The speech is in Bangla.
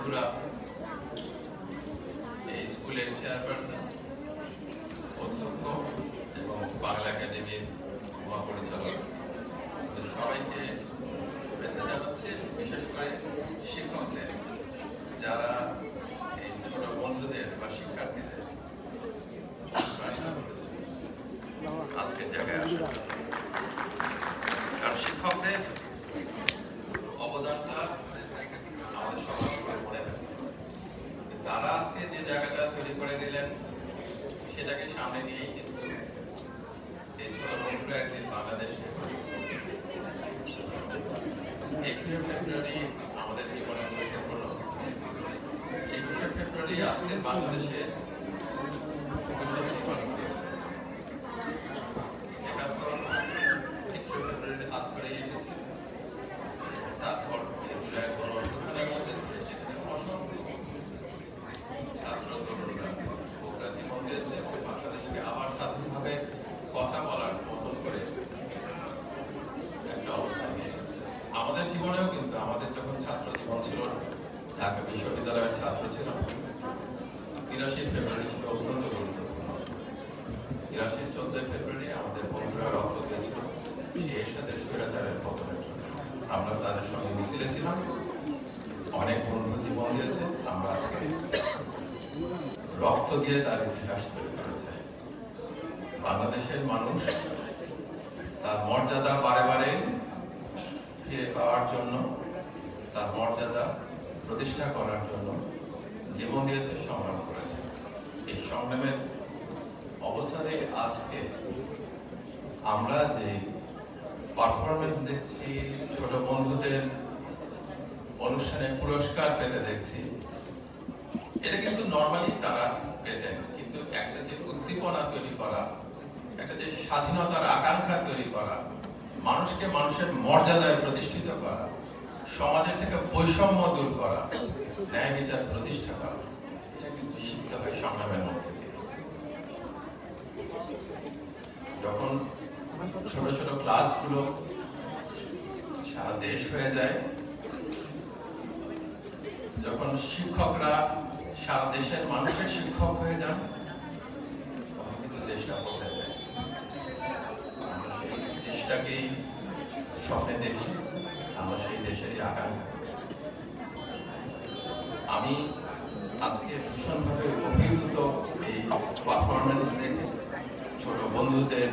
ত্রিপুরা এই স্কুলের চেয়ারপারসন অধ্যক্ষ এবং বাংলা একাডেমির মহাপরিচালক। সবাইকে শুভেচ্ছা জানাচ্ছি, বিশেষ করে শিক্ষকদের, যারা এই ছোট বন্ধুদের বা শিক্ষার্থীদের আজকের জায়গায় আসা কারণ শিক্ষকদের অবদানটা যে জায়গাটা তৈরি করে দিলেন, সেটাকে সামনে নিয়েই কিন্তু এই ছোট একদিন বাংলাদেশে একুশে ফেব্রুয়ারি আমাদের জীবনের গুরুত্বপূর্ণ একুশে ফেব্রুয়ারি আজকে বাংলাদেশে ঢাকা বিশ্ববিদ্যালয়ের ছাত্র ছিলাম। তিরাশি ফেব্রুয়ারি ছিল অত্যন্ত গুরুত্বপূর্ণ। তিরাশির চোদ্দই ফেব্রুয়ারি আমাদের বন্ধুরা রক্ত দিয়েছিল। স্বৈরাচারের পতনের আমরা তাদের সঙ্গে মিছিলে ছিলাম। অনেক বন্ধু জীবন দিয়েছে। আমরা আজকে রক্ত দিয়ে তার ইতিহাস তৈরি করেছে। বাংলাদেশের মানুষ তার মর্যাদা বারে বারে ফিরে পাওয়ার জন্য তার মর্যাদা প্রতিষ্ঠা করার জন্য জীবন দিয়েছে, সংগ্রাম করেছে। এই সংগ্রামের অবস্থানে আজকে আমরা যে পারফরমেন্স দেখছি, ছোট বন্ধুদের অনুষ্ঠানে পুরস্কার পেতে দেখছি, এটা কিন্তু নর্মালি তারা পেতেন। কিন্তু একটা যে উদ্দীপনা তৈরি করা, একটা যে স্বাধীনতার আকাঙ্ক্ষা তৈরি করা, মানুষকে মানুষের মর্যাদায় প্রতিষ্ঠিত করা সমাজের থেকে বৈষম্য দূর করা, ন্যায় বিচার প্রতিষ্ঠা করা, এটা কিন্তু শিখতে হয় সংগ্রামের মধ্যে দিয়ে। যখন ছোট ছোট ক্লাসগুলো সারা দেশ হয়ে যায়, যখন শিক্ষকরা সারা দেশের মানুষের শিক্ষক হয়ে যান, তখন কিন্তু দেশটা বদলে যায়। দেশটাকেই স্বপ্নে দেখি আমরা সেই দেশেরই আকাঙ্ক্ষা আমি আজকে ভীষণভাবে অভিভূত এই পারফরমেন্স দেখে ছোট বন্ধুদের